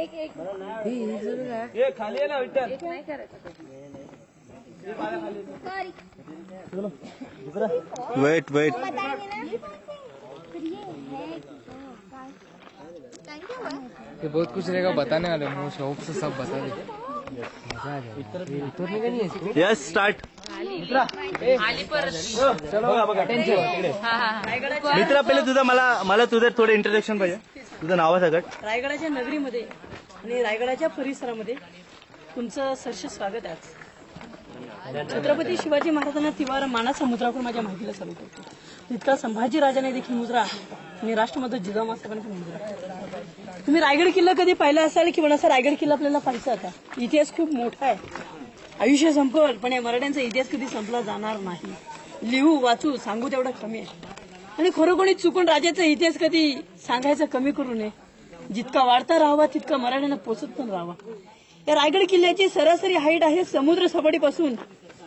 एक एक। हे खाली आहे ना विठ्ठल? एक नाही करायचं सॉरी। वेट वेट बताएंगे ना। फिर ये है थैंक यू ये बहुत कुछ रहेगा बताने वाले हैं, वो शौक से सब बता दे। मजा आ जाएगा ये उतरने का नहीं है इसको यस स्टार्ट बघा बघा. तिकडे. मित्रा पहिले तुझं मला मला तुझं थोडं इंट्रोडक्शन पाहिजे. तुझं नाव आहे सगळं रायगडाच्या नगरीमध्ये आणि रायगडाच्या परिसरामध्ये तुमचं सरस स्वागत आहे आज. छत्रपती शिवाजी महाराजांना तिवार माना समुद्राकडून माझ्या माहितीला चालू करतो. तितका संभाजी राजाने देखील मुजरा आणि राष्ट्रमध्य जिजामा साहेबांचा मुजरा तुम्ही रायगड किल्ला कधी पाहिला असाल? की असा रायगड किल्ला आपल्याला पाहायचा होता इतिहास खूप मोठा आहे. आयुष्य संपल पण या मराठ्यांचा इतिहास कधी संपला जाणार नाही. लिहू वाचू सांगू तेवढा कमी आहे. आणि खरोखरी चुकून राजाचा इतिहास कधी सांगायचा कमी करू नये. जितका वाढता राहावा तितका मराठ्यांना पोचत पण राहावा. या रायगड किल्ल्याची सरासरी हाईट आहे समुद्र सपाटीपासून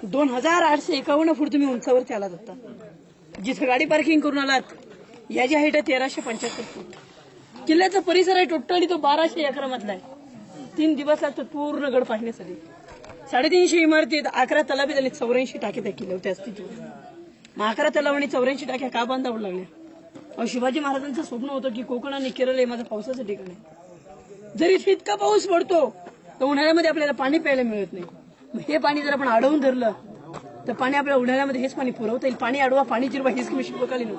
दोन हजार आठशे एकावन्न फूट तुम्ही उंचावरती आलात आता जिथं गाडी पार्किंग करून आलात याची हाईट आहे तेराशे पंच्याहत्तर फूट. किल्ल्याचा परिसर आहे टोटली तो बाराशे एकरा मधला आहे. तीन दिवस लागतात पूर्ण गड पाहण्यासाठी. साडेतीनशे इमारतीत अकरा तलाबी झाली चौऱ्याऐंशी टाक्या त्या केल्या होत्या अस्तित्व मग अकरा तलाव आणि चौऱ्याऐंशी टाक्या का बांधावं लागल्या? अहो शिवाजी महाराजांचं स्वप्न होतं की कोकण आणि केरळ हे माझं पावसाचं ठिकाण आहे. जरी इतका पाऊस पडतो तर उन्हाळ्यामध्ये आपल्याला पाणी प्यायला मिळत नाही. हे पाणी जर आपण अडवून धरलं तर पाणी आपल्या उन्हाळ्यामध्ये हेच पाणी पुरवता येईल. पाणी अडवा पाणी चिरवा ही स्कीम शिल्पकालीन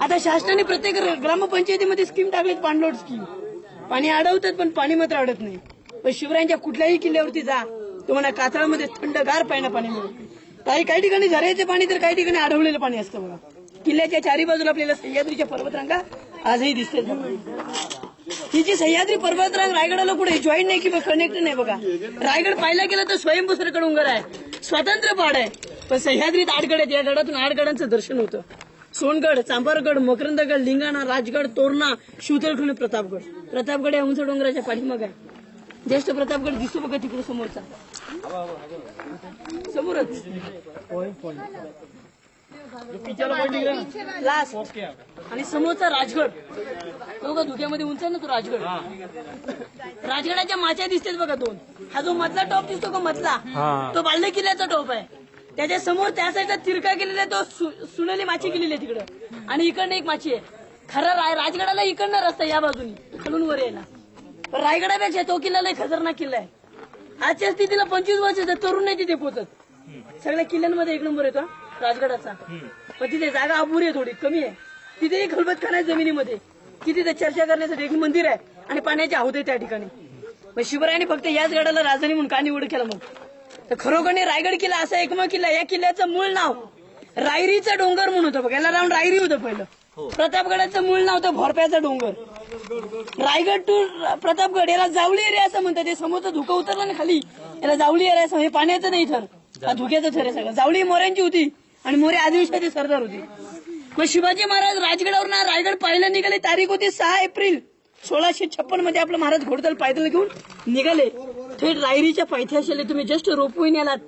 आता शासनाने प्रत्येक ग्रामपंचायतीमध्ये स्कीम टाकलीत पाणलोट स्कीम पाणी अडवतात पण पाणी मात्र अडत नाही. पण शिवरायांच्या कुठल्याही किल्ल्यावरती जा. तुम्हाला कातळामध्ये थंडगार पाणी पाणी मिळेल. काही काही ठिकाणी झऱ्याचे पाणी तर काही ठिकाणी अडवलेलं पाणी असतं बघा. किल्ल्याच्या चारी बाजूला आपल्याला सह्याद्रीच्या पर्वतरांगा आजही दिसते ही जी सह्याद्री पर्वतरांग रायगडाला कुठे जॉईन नाही किंवा कनेक्ट नाही बघा. रायगड पाहिला गेला तर स्वयंभू सरकड उंगर आहे. स्वतंत्र पाड आहे. पण सह्याद्रीत आठ गड आहेत या गडातून आठ गडांचं दर्शन होतं. सोनगड चांभारगड मकरंदगड लिंगाणा राजगड तोरणा शिवतळखंड प्रतापगड. प्रतापगड या उंच डोंगराच्या पाठीमाग आहे. ज्येष्ठ प्रतापगड दिसतो बघा तिकडे समोरचा. समोरच. लास्ट आणि समोरचा राजगड. तो बघा धुक्यामध्ये उंच ना तो राजगड. राजगडाच्या माच्या दिसतात बघा दोन. हा जो मधला टॉप दिसतो का मधला? तो बाल्ले किल्ल्याचा टॉप आहे. त्याच्यासमोर त्या साईडला तिरका केलेला आहे तो सुनेली माची गेलेली आहे तिकडं. आणि इकडनं एक माची आहे. खरं राय राजगडाला इकडनं रस्ता या बाजूनी. खालून वर यायला. पण रायगडापेक्षा तो किल्ला लय खतरनाक किल्ला आहे. आजच्या स्थितीला पंचवीस वर्षाचा तरुण नाही तिथे पोहोचत सगळ्या किल्ल्यांमध्ये एक नंबर येतो हा, राजगडाचा. पण तिथे जागा अपुरी आहे थोडी कमी आहे. तिथे एक खलबतखाना आहे जमिनीमध्ये. की तिथे चर्चा करण्यासाठी एक मंदिर आहे आणि पाण्याचे आहोत त्या ठिकाणी. मग शिवरायाने फक्त याच गडाला राजधानी म्हणून का निवड केला मग. तर खरोखर रायगड किल्ला असा एकमेव किल्ला या किल्ल्याचं मूळ नाव रायरीचा डोंगर म्हणून होतं बघ. याला राऊंड रायरी होतं पहिलं. प्रतापगडाचं मूळ नाव होतं भोरप्याचा डोंगर. रायगड टू प्रतापगड याला जावळी एरिया असं म्हणतात. ते समोरचं धुकं उतरलं ना खाली. याला जावळी एरिया असं हे पाण्याचं नाही ठर हा धुक्याचं ठर आहे सगळं. जावळी मोऱ्यांची होती. आणि मोरे आदिवासी सरदार होती. मग शिवाजी महाराज राजगडावर ना रायगड पाहायला निघाले. तारीख होती सहा एप्रिल. सोळाशे छप्पनमध्ये आपलं महाराज घोडदल पायदल घेऊन निघाले. थेट रायरीच्या पायथ्याशी तुम्ही जस्ट रोपवून आलात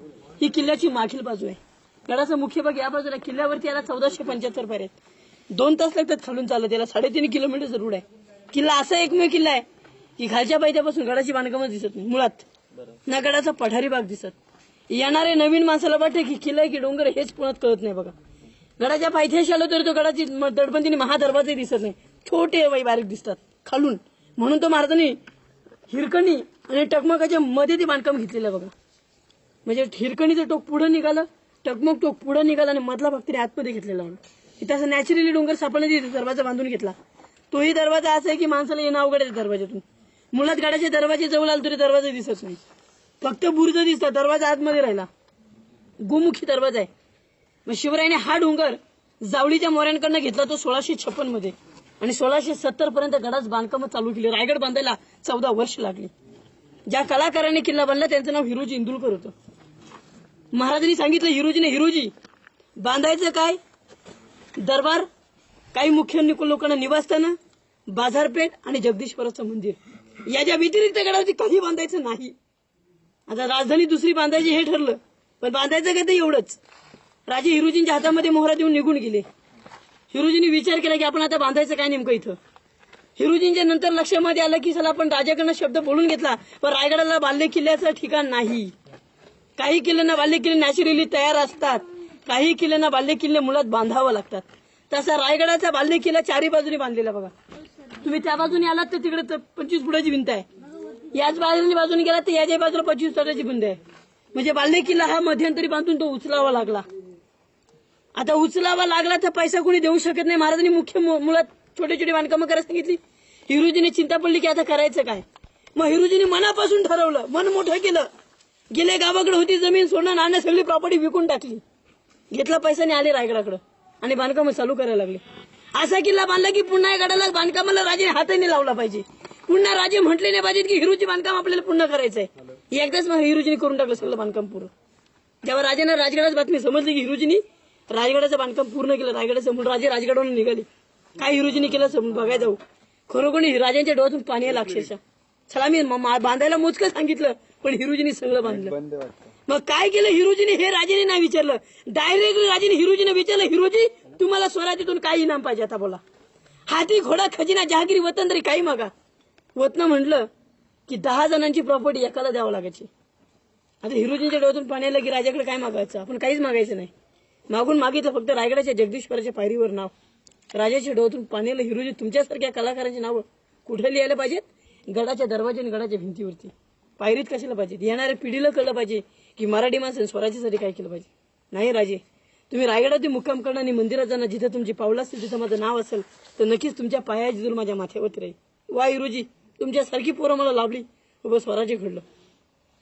ही किल्ल्याची मागील बाजू आहे. गडाचा मुख्य भाग या बाजूला किल्ल्यावरती याला चौदाशे पंच्याहत्तर पायऱ्या आहेत. दोन तास लागतात खालून चालत याला. साडेतीन किलोमीटर जरूर आहे. किल्ला असा एकमेव किल्ला आहे की खालच्या पायथ्यापासून गडाची बांधकामच दिसत नाही मुळात. ना गडाचा पठारी भाग दिसत. येणारे नवीन माणसाला वाटते की किल्ला आहे की डोंगर हेच पुण्यात कळत नाही बघा. गडाच्या पायथ्याशी आलो तरी तो गडाची म- दडबंदीने महादरवाजे दिसत नाही. छोटे वै बारीक दिसतात खालून. म्हणून तो महाराजांनी हिरकणी आणि टकमकाच्या मध्ये ते बांधकाम घेतलेलं बघा. म्हणजे हिरकणीचं टोक पुढं निघालं टकमक टोक पुढं निघालं आणि मधला भाग तरी आतमध्ये घेतलेला होता इथं असं नॅचरली डोंगर सापडण्याची दरवाजा बांधून घेतला. तोही दरवाजा असा आहे की माणसाला येणं अवघड आहे दरवाजातून मुळात गाड्याच्या दरवाजे जवळ आलो तरी दरवाजा दिसत नाही. फक्त बुर्ज दिसतात दरवाजा आतमध्ये राहिला. गोमुखी दरवाजा आहे. मग शिवरायाने हा डोंगर जावळीच्या मोऱ्यांकडनं घेतला तो सोळाशे छप्पनमध्ये. आणि सोळाशे सत्तर पर्यंत गडाच बांधकाम चालू केली. रायगड बांधायला चौदा वर्ष लागली. ज्या कलाकारांनी किल्ला बांधला त्यांचं नाव हिरोजी इंदुलकर होतं. महाराजांनी सांगितलं हिरोजीने हिरोजी बांधायचं काय? दरबार काही मुख्य लोकांना निवासताना बाजारपेठ आणि जगदीश्वराचं मंदिर. याच्या व्यतिरिक्त गडावरती कधी बांधायचं नाही. आता राजधानी दुसरी बांधायची हे ठरलं पण बांधायचं काय ते एवढंच. राजे हिरोजींच्या हातामध्ये मोहरा देऊन निघून गेले. हिरोजींनी विचार केला की आपण आता बांधायचं काय नेमकं इथं? हिरोजींच्या नंतर लक्षामध्ये आलं की चला आपण राजाकडनं शब्द बोलून घेतला पण रायगडाला बाल्य किल्ल्याचं ठिकाण नाही. काही किल्ल्यांना बाल्य किल्ले नॅचरली तयार असतात. काही किल्ल्यांना बाल्य किल्ले मुळात बांधावं लागतात. तसा रायगडाचा बाल्य किल्ला चारी बाजूने बांधलेला बघा. तुम्ही त्या बाजूने आलात तर तिकडे तर पंचवीस फुटाची भिंत आहे. याच बाजूने बाजूने गेला तर याच्या बाजूला पंचवीस फुटाची भिंत आहे. म्हणजे बाल्य किल्ला हा मध्यंतरी बांधून तो उचलावा लागला. आता उचलावा लागला तर पैसा कोणी देऊ शकत नाही. महाराजांनी मुख्य मुळात छोटे छोटे बांधकामं करायला सांगितली. हिरुजीने चिंता पडली की आता करायचं काय? मग हिरुजीने मनापासून ठरवलं मन मोठं केलं. गेले गावाकडे होती जमीन सोनं नाणं सगळी प्रॉपर्टी विकून टाकली. घेतला पैसा आणि आले रायगडाकडं. आणि बांधकाम चालू करायला लागले. असा किल्ला बांधला की पुन्हा या गडाला बांधकामाला राजाने हाताने लावला पाहिजे. पुन्हा राजे म्हटले नाही पाहिजे की हिरोची बांधकाम आपल्याला पूर्ण करायचंय. एकदाच मग हिरोजीने करून टाकलं सगळं बांधकाम पूर्ण. जेव्हा राजाने राजगडाची बातमी समजली की हिरोजीनी राजगडाचं बांधकाम पूर्ण केलं रायगडाचं म्हणून राजे राजगडावरून निघाले. काय हिरोजीने केलं समजून बघायला जाऊ. खरोखर राजांच्या डोळ्यातून पाणी आलं अक्षरशः. चला मा- बांधायला मोजकं सांगितलं पण हिरोजीने सगळं बांधलं. मग काय केलं हिरोजीने हे राजेने नाही विचारलं. डायरेक्ट राजेने हिरोजीने विचारलं हिरोजी तुम्हाला स्वराज्यातून काही इनाम पाहिजे आता बोला. हाती घोडा खजिना जहागिरी वतन तरी काही मागा. वतन म्हटलं की दहा जणांची प्रॉपर्टी एकाला द्यावं लागायची. आता हिरोजींच्या डोळ्यातून पाणी आलं की राजाकडे काय मागायचं? आपण काहीच मागायचं नाही. मागून मागितलं फक्त रायगडाच्या जगदीश्वराच्या पायरीवर नाव. राजाच्या डोळ्यातून पाणी आलं हिरोजी तुमच्यासारख्या कलाकारांची नावं कुठे लिहायला पाहिजेत? गडाच्या दरवाजे आणि गडाच्या भिंतीवरती. पायरीत कशाला पाहिजेत? येणाऱ्या पिढीला कळलं पाहिजे की मराठी माणसाने स्वराज्यासाठी काय केलं पाहिजे? नाही राजे. तुम्ही रायगडातील मुक्काम करणं आणि मंदिरात जाणं जिथं तुमची पावलं असतील तिथं माझं नाव असेल तर नक्कीच तुमच्या पायाची दूर माझ्या माथ्यावरती राहील. वा इरुजी तुमच्यासारखी पोरं मला लाभली. उभं स्वराज्य घडलं.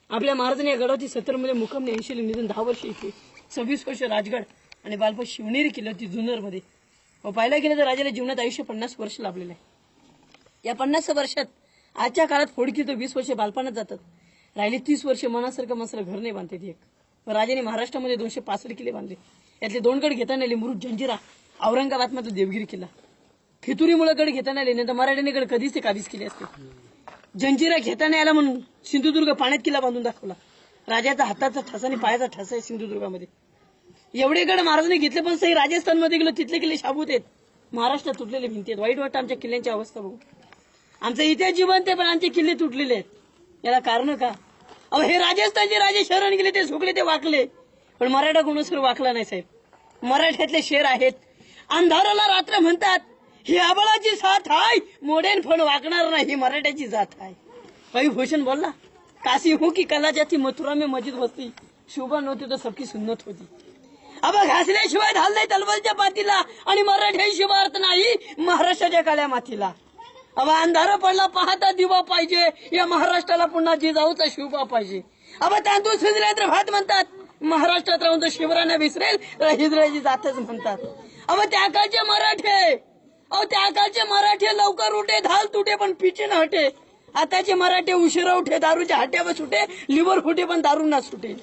आपल्या महाराजांनी या गडावरती सत्तरमध्ये मुक्काम ऐंशी निधन दहा वर्ष इथे. सव्वीस वर्ष राजगड आणि बालपण शिवनेरी किल्ली होती जुन्नरमध्ये. व पाहायला गेलं तर राजाला जीवनात आयुष्य पन्नास वर्ष लाभलेलं आहे. या पन्नास वर्षात आजच्या काळात फोडकी तर वीस वर्ष बालपणात जातात. राहिले तीस वर्ष मनासारखं मसरं घर नाही बांधते ती एक. व राजाने महाराष्ट्रामध्ये दोनशे पासष्ट किल्ले बांधले. यातले दोन गड घेता आले मुरुड जंजिरा औरंगाबाद मधला देवगिरी किल्ला. फितुरीमुळे गड घेता आले नाही तर मराठ्याने गड कधीच ते काबीज केले असते. जंजिरा घेता नाही आला म्हणून सिंधुदुर्ग पाण्यात किल्ला बांधून दाखवला. राजाचा हाताचा ठसा आणि पायाचा ठसा आहे सिंधुदुर्गामध्ये. एवढे गड महाराजांनी घेतले पण सही राजस्थानमध्ये गेलो तिथले किल्ले शाबूत आहेत. महाराष्ट्रात तुटलेले भिंती आहेत. वाईट वाटतं आमच्या किल्ल्यांची अवस्था बघू आमचं इतिहास जिवंत आहे पण आमचे किल्ले तुटलेले आहेत. याला कारण का? अहो हे राजस्थानचे राजे शरण गेले ते झोकले ते वाकले. पण मराठा गुणसर वाकला नाही साहेब. मराठ्यातले शेर आहेत. अंधाराला रात्र म्हणतात ही आबळाची साथ आहे मोडेन फळ वाकणार नाही ही मराठ्याची जात आहे भाई भूषण बोलला काशी हो की कला जाती मथुरा में मस्जिद होती शोभा नव्हती तर सबकी सुन्नत होती. अब घासल्याशिवाय ढाल नाही तलवारच्या पातीला आणि मराठ्याशिवाय अर्थ नाही महाराष्ट्राच्या काळ्या मातीला. अब अंधारा पडला पाहता दिवा पाहिजे या महाराष्ट्राला पुन्हा जिजाऊचा शिवबा पाहिजे. अब तांदूळ सुजले तर भात म्हणतात महाराष्ट्रात राहून तो शिवराने विसरेल. हिजराजी जातच म्हणतात. अहो त्या काळचे मराठे. अहो त्या काळचे मराठे लवकर उठे धाल तुटे पण पिचे न हटे. आताचे मराठे उशिरा उठे दारूच्या हाट्यावर सुटे लिव्हर फुटे पण दारू ना सुटे.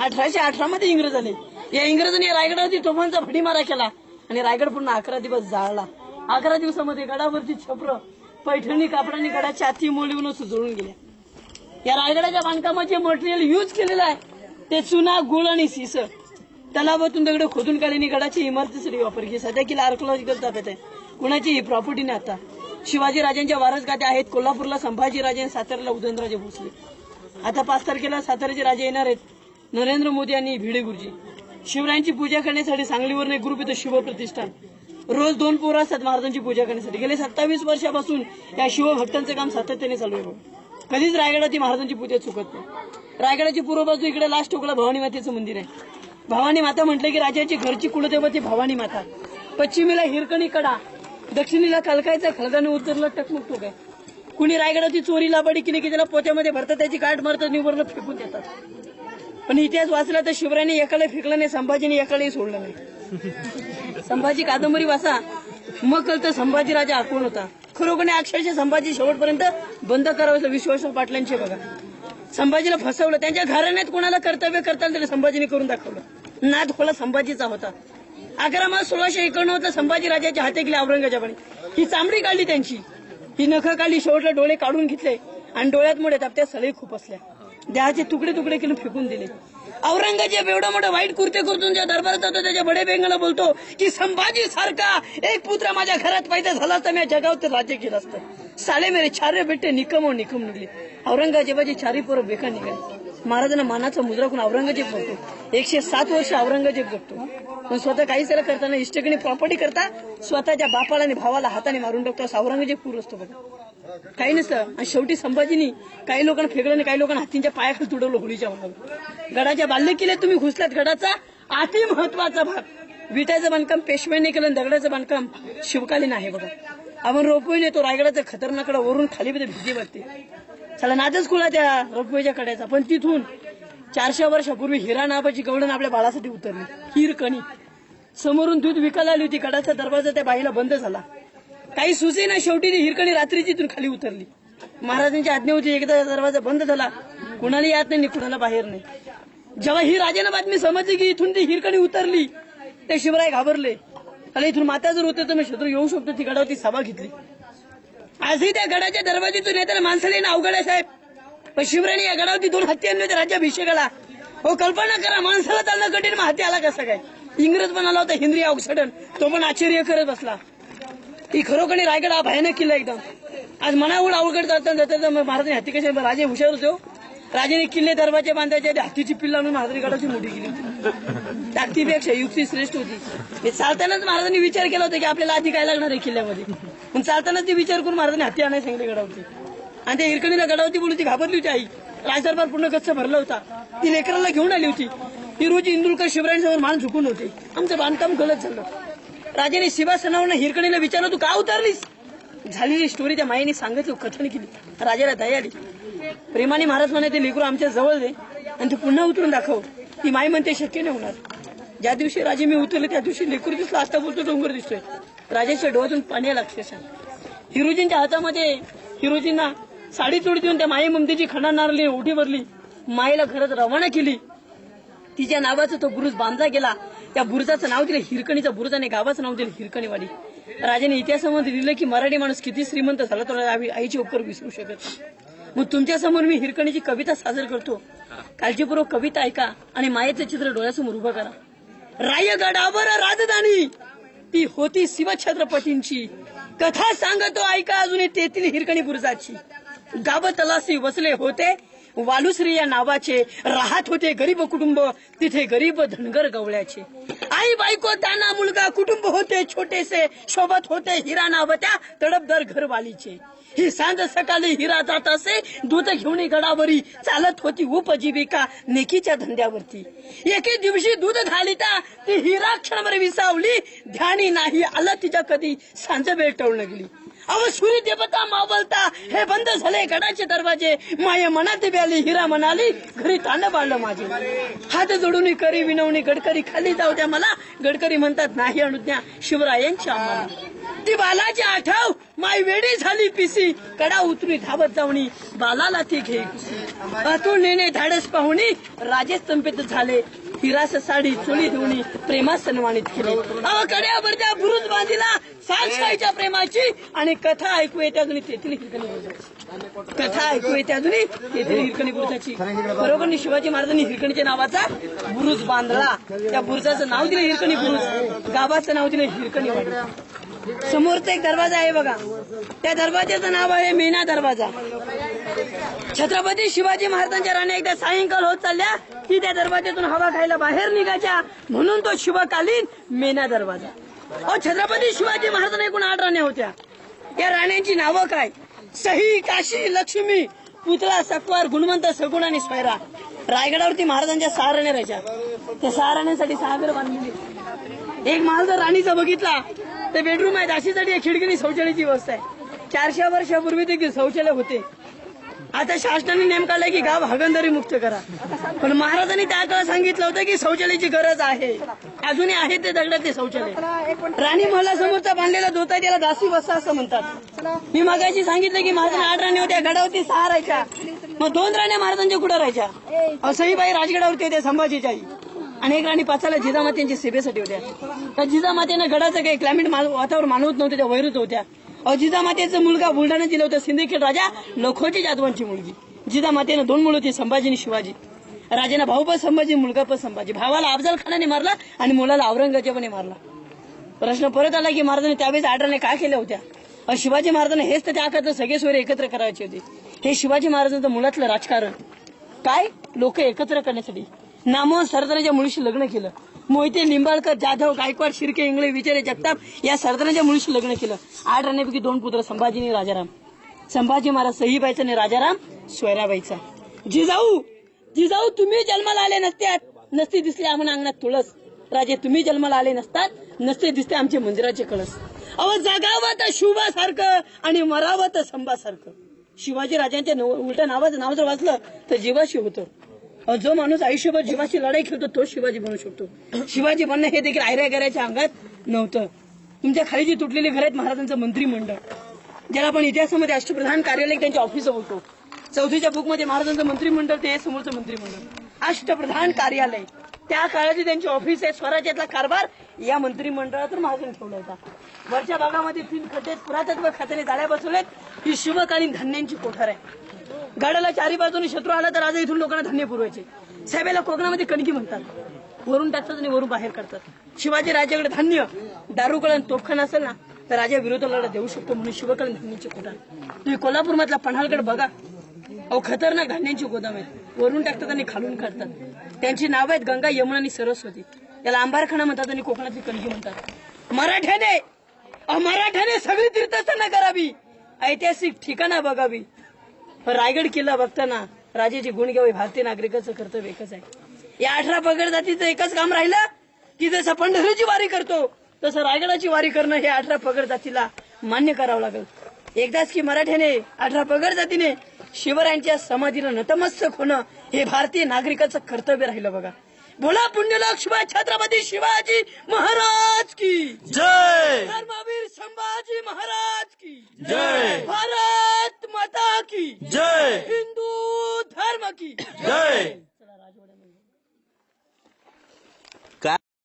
अठराशे अठरा मध्ये इंग्रज आले. या इंग्रजांनी रायगडावरती तोफांचा भडीमारा केला आणि रायगड पुन्हा अकरा दिवस जाळला. अकरा दिवसामध्ये गडावरती छप्र पैठणी कापडाने गडाच्या हाती मोलीवून सुजळून गेल्या. या रायगडाच्या बांधकामाचे मटेरियल यूज केलेलं आहे. ते चुना गुळ आणि सिस. तलावातून दगड खोदून काढल्याने गडाची इमारतीसाठी वापर केली. सध्या किल्ला आर्कोलॉजिकल ताब्यात आहे. कुणाची ही प्रॉपर्टी नाही आता. शिवाजी राजांच्या वारस गाद्या आहेत. कोल्हापूरला संभाजी राजे आणि साताऱ्याला उदयनराजे भोसले. आता पाच तारखेला साताऱ्याचे राजे येणार आहेत. नरेंद्र मोदी आणि भिडे गुरुजी. शिवरायांची पूजा करण्यासाठी सांगलीवर एक ग्रुप येतो शिवप्रतिष्ठान रोज दोन पोरं असतात महाराजांची पूजा करण्यासाठी. गेले सत्तावीस वर्षापासून या शिवभक्तांचं काम सातत्याने चालू आहे कधीच रायगडाची महाराजांची पूजा चुकत नाही. रायगडाची पूर्व बाजू इकडे लास्ट टोकला भवानी मातेचं मंदिर आहे. भवानी माता म्हटलं की राजाची घरची कुलदेवती भवानी माता. पश्चिमेला हिरकणी कडा दक्षिणेला कलकायचा खलगाने उतरलं टकमुक टोक. आहे कुणी रायगडाची चोरी लाबाडी केली की त्याला पोत्यामध्ये भरतात त्याची गाठ मारतात निवडणं फेकून देतात. पण इतिहास वाचला तर शिवरायाने एकाला फेकलं नाही संभाजीने एकालाही सोडलं नाही. संभाजी कादंबरी वाचा. मग कळतं संभाजी राजा कोण होता. खरोखर अक्षरशः संभाजी शेवटपर्यंत बंद करावं विश्वास पाटलांचे बघा. संभाजीला फसवलं. त्यांच्या घराण्यात कोणाला कर्तव्य करताना त्याने संभाजीने करून दाखवलं. नाद खोला संभाजीचा होता. अकरा मार्च सोळाशे एकोणनव्वदला संभाजी राजाच्या हाते गेले औरंगजेबाने. ही चांबडी काढली त्यांची. ही नखं काढली शेवटला डोळे काढून घेतले आणि डोळ्यात मुळे त्या सळई खूप असल्या. देहाचे तुकडे तुकडे केले फेकून दिले. औरंगजेब एवढं मोठं वाईट कुर्ते करतो ज्या दरबारात जातो त्याच्या बडे बेंगाला बोलतो की संभाजी सारखा एक पुत्र माझ्या घरात पैदा झाला असता मी जगावर ते राज्य केलं असतं. साले मेरे चारे बेटे निकम निकम निघले औरंगजेबाची चारी पोरं बेकार निघाली. महाराजांना मानाचा मुद्रा करून औरंगजेब बघतो एकशे सात वर्ष औरंगजेब जगतो. पण स्वतः काहीच त्याला करताना इष्टकणी प्रॉपर्टी करता स्वतःच्या बापाला आणि भावाला हाताने मारून टाकतो. असं औरंगजेब पूर असतो बघा. काही नसतं. आणि शेवटी संभाजीनी काही लोकांना फेकलं आणि काही लोकांना हातींच्या पायाखाली तुडवलं होळीच्या भागावर गडाच्या बाल्य केले तुम्ही घुसलात गडाचा अति महत्त्वाचा भाग. विटाचं बांधकाम पेशव्याने केलं दगडाचं बांधकाम शिवकालीन आहे बघा. आपण रोपवे तो रायगडाचं खतरनाक वरून खाली मध्ये भीती वाटते चला नादच खुला त्या रोपवेच्या कड्याचा. पण तिथून चारशे वर्षापूर्वी हिरा नावाची गवडण आपल्या बाळासाठी उतरली. हिरकणी. समोरून दूध विकायला आली होती. गडाचा दरवाजा त्या बाईला बंद झाला. काही सुचे ना शेवटी ती हिरकणी रात्रीची इथून खाली उतरली. महाराजांची आज्ञा होती एकदा दरवाजा बंद झाला. कुणाला यात नाही कुणाला बाहेर नाही. जेव्हा ही राजाने बातमी समजली की इथून ती हिरकणी उतरली ते शिवराय घाबरले. आणि इथून माता जर होते तर मी शत्रू येऊ शकतो. ती गडावरती सभा घेतली. आजही त्या गडाच्या दरवाजेतून येताना माणसाला येणं अवघड आहे साहेब. पण शिवरायांनी या गडावरती दोन हत्ती आणले होते राज्याभिषेकाला. हो कल्पना करा माणसाला चालणं कठीण मग हत्ती आला कसा काय? इंग्रज पण आला होता हिंद्री ऑक्सिडन तो पण आश्चर्य करत बसला. ती खरोखर रायगड हा भयानक किल्ला एकदम आज मनावर अवघड जाताना जातात महाराजांनी हत्ती कशा राजे हुशार होतो राजेने राजाने किल्ले दरवाजे बांधायचे ते हत्तीची पिल्ला आणून महाराजांनी गडाची मोठी केली होती ताकदीपेक्षा युक्ती श्रेष्ठ होती हे चालतानाच महाराजांनी विचार केला होता की आपल्याला आधी काय लागणार आहे किल्ल्यामध्ये पण चालतानाच ते विचार करून महाराजांनी हत्ती आणायला सांगितले गडावरती आणि त्या हिरकणीला गडावरती बोलू ती घाबरली होती आई राजदरबार पूर्ण गच्च भरला होता ती लेकराला घेऊन आली होती ती रोजी इंदुरकर शिवरायांसमोर मान झुकून होते आमचं बांधकाम गलत झालं राजाने शिवासनावरनं हिरकणीला विचारलं तू का उतरलीस? झालेली स्टोरी त्या माईने सांगितली कथन केली. राजाला दया आली. प्रेमाने महाराज म्हणे ते लेकरू आमच्या जवळ दे आणि तू पुन्हा उतरून दाखव. ती माई म्हणते शक्य नाही होणार. ज्या दिवशी राजे मी उतरले त्या दिवशी लेकरू दिसला आता बोलतो डोंगर दिसतोय. राजाच्या डोळ्यातून पाणी आलं अक्षरशः. हिरोजींच्या हातामध्ये हिरोजींना साडी चोडी देऊन त्या माई ममतेची खंडा नारली ओठी भरली. माईला घरात रवाना केली. तिच्या नावाचा तो गुरुज बांधला गेला. त्या बुरुजाचं नाव दिलं हिरकणीचा बुरुजाने गावाचं नाव दिलं हिरकणीवाडी राजाने इतिहासामध्ये लिहिलं की मराठी माणूस किती श्रीमंत झाला तर आईची आईचे उपकार विसरू शकत मग तुमच्यासमोर मी हिरकणीची कविता सादर करतो. काळजीपूर्वक कविता ऐका आणि मायेचं चित्र डोळ्यासमोर उभं करा. रायगडावर राजधानी! ती होती शिवछत्रपतींची. कथा सांगतो ऐका अजून तेथील हिरकणी बुरुजाची. गाव तलासी वसले होते वालुश्री या नावाचे राहत होते गरीब कुटुंब तिथे गरीब धनगर गवळ्याचे. आई बायको दाना मुलगा कुटुंब होते छोटेसे सोबत होते हिरा नावत्या तडपदार घरवालीचे. ही सांज सकाळी हिरा जात असे दूध घेऊन गडावरी चालत होती उपजीविका नेकीच्या धंद्यावरती. एके दिवशी दूध घालिता ती हिरा क्षणभर विसावली ध्यानी नाही आलं तिच्या कधी सांज वेळ टळून गेली अव सूर्य देवता मावलता हे बंद झाले गडाचे दरवाजे माये मनात ब्याली हिरा म्हणाली घरी तांड बाळलं माझे. हात जोडून करी विनवणी गडकरी खाली जाऊ द्या मला. गडकरी म्हणतात नाही अनुज्ञा शिवरायांची आम्हाला. ती बालाची आठव माय वेडी झाली पिसी. कडा उतरी धावत जावणी बालाला ती घे आतून नेणे धाडस पाहुणी राजे स्तंभित झाले. हिरास साडी चोळी धुवणी प्रेमात सन्मानित केले. अव कड्यावर त्या बुरुज बांधिला साक्षाईच्या प्रेमाची आणि कथा ऐकू येते अजून तेथील हिरकणी कथा ऐकू येते अजून तेथील हिरकणी बुरुजाची. बरोबर शिवाजी महाराजांनी हिरकणीच्या नावाचा बुरुज बांधला. त्या बुरुजाचं नाव दिलं हिरकणी बुरुज. गावाचं नाव दिलं हिरकणी वाडी समोरचा एक दरवाजा आहे बघा. त्या दरवाजाचं नाव आहे मीना दरवाजा. छत्रपती शिवाजी महाराजांच्या राण्या एकदा सायंकाळ होत चालल्या की त्या दरवाजातून हवा खायला बाहेर निघायच्या. म्हणून तो शिवकालीन मेना दरवाजा. अहो छत्रपती शिवाजी महाराजांना एकूण आठ राण्या होत्या. या राण्यांची नावं काय? सही काशी लक्ष्मी पुतळा सकवार गुणवंत सगुण आणि स्वैरा. रायगडावरती महाराजांच्या सहा राण्या राहायच्या. त्या सहा राण्यांसाठी सहा घर बांधलेली. एक महाराज राणीचा बघितला ते बेडरूम आहे अशीसाठी एक खिडकीने शौचालयाची व्यवस्था आहे. चारशे वर्षापूर्वी ते शौचालय होते. आता शासनाने नेम काढलाय की गाव हगंदरी मुक्त करा. पण महाराजांनी त्या काळात सांगितलं होतं की शौचालयाची गरज आहे. अजूनही आहे ते दगडाचे शौचालय. राणी महला समोरचा बांधलेला धोता त्याला दासी बसा असं म्हणतात. मी मागायची सांगितलं की महाराजांनी आठ राणी होत्या गडावरती सहा राहायच्या. मग दोन राण्या महाराजांच्या कुठं राहायच्या? असंही बाई राजगडावरती होत्या संभाजीच्या आई आणि एक राणी पाचाला जिजामात्यांच्या सेवेसाठी होत्या. त्या जिजामातेनं गडाचं काही क्लायमेट वातावरण मानवत नव्हते त्या वैरूत होत्या. अहो जिजामातेचा मुलगा बुलढाणा जिल्हा होता सिंदखेड राजा लखोजी जाधवांची मुलगी. जिजामातेनं दोन मुलं होती संभाजी आणि शिवाजी. राजाना भाऊ पण संभाजी मुलगा पण संभाजी. भावाला अफजल खानाने मारला आणि मुलाला औरंगजेबाने मारला. प्रश्न परत आला की महाराजांनी त्यावेळेस आढळने काय केल्या होत्या? अहो, शिवाजी महाराजांना हेच तर त्या काळात सगळे सोयरे एकत्र करायचे होते. हे शिवाजी महाराजांचं मुलातलं राजकारण. काय? लोक एकत्र करण्यासाठी. नामोहन सरदारांच्या मुलीशी लग्न केलं. मोहिते लिंबाळकर जाधव गायकवाड शिर्के इंगळे विचारे जगताप या सरदारांच्या मुलीशी लग्न केलं. आठ राण्यापैकी दोन पुत्र संभाजी आणि राजाराम. संभाजी महाराज सहीबाईचा आणि राजाराम सोयराबाईचा. जिजाऊ! जिजाऊ तुम्ही जन्माला आले नसत्यात. नसते दिसले आम्हाला अंगणात तुळस. राजे तुम्ही जन्माला आले नसतात. नसते दिसते आमचे मंदिराचे कळस. अहो जगावं तर शुभासारखं आणि मरावं तर संभासारखं. शिवाजी राजांच्या नव- नावाचं नाव जर वाचलं तर जीवाशी होतं. जो माणूस आयुष्यभर जीवाची लढाई खेळतो तो शिवाजी बनू शकतो. शिवाजी बनणं हे देखील आयऱ्या गऱ्याच्या अंगात नव्हतं. तुमच्या खाली जी तुटलेली घर आहेत महाराजांचं मंत्रिमंडळ. ज्याला आपण इतिहासामध्ये अष्टप्रधान कार्यालय त्यांच्या ऑफिस होतो चौथीच्या बुकमध्ये महाराजांचं मंत्रिमंडळ ते समोरचं मंत्रिमंडळ. अष्टप्रधान कार्यालय. त्या काळाची त्यांची ऑफिस आहे स्वराज्यातला कारभार या मंत्रिमंडळातून महाराजांनी ठेवला होता. वरच्या भागामध्ये तीन खड्डे पुरातत्व खात्याने जाळ्या बसवलेत ही शिवकालीन धान्यांची कोठार आहे. गाडाला चारी बाजूने शत्रू आला तर आज इथून लोकांना धान्य पुरवायचे. साहेबाला कोकणामध्ये कणकी म्हणतात. वरून टाकतात आणि वरून बाहेर काढतात. शिवाजी राजाकडे धान्य दारुकळ आणि तोफखाना असेल ना तर राजा विरोध लढा देऊ शकतो म्हणून शिवकालीन धान्याची कोठार. तुम्ही कोल्हापूर मधला पन्हाळगड बघा. अहो खतरनाक धान्यांची गोदाम आहेत. वरून टाकतात आणि खालून काढतात. त्यांची नाव आहेत गंगा यमुना आणि सरस्वती. याला आंबारखाना म्हणतात आणि कोकणातली कणगी म्हणतात. मराठ्याने मराठ्याने सगळी तीर्थस्थानं करावी. ऐतिहासिक ठिकाणं बघावी. रायगड किल्ला बघताना राजाची गुण घ्यावी भारतीय नागरिकाचं कर्तव्य एकच आहे. या अठरा पगड जातीचं एकच काम राहिलं की जसं पंढरीची वारी करतो तसं रायगडाची वारी करणं हे अठरा पगड जातीला मान्य करावं लागेल. एकदाच की मराठ्याने अठरा पगड जातीने शिवरायांच्या समाधीला नतमस्तक होणं हे भारतीय नागरिकाचं कर्तव्य राहिलं बघा. बोला पुण्यलोक शिवाय छत्रपति शिवाजी महाराज की। जय। धर्मवीर संभाजी महाराज की। जय। भारत माता की। जय। हिंदू धर्म की। जय।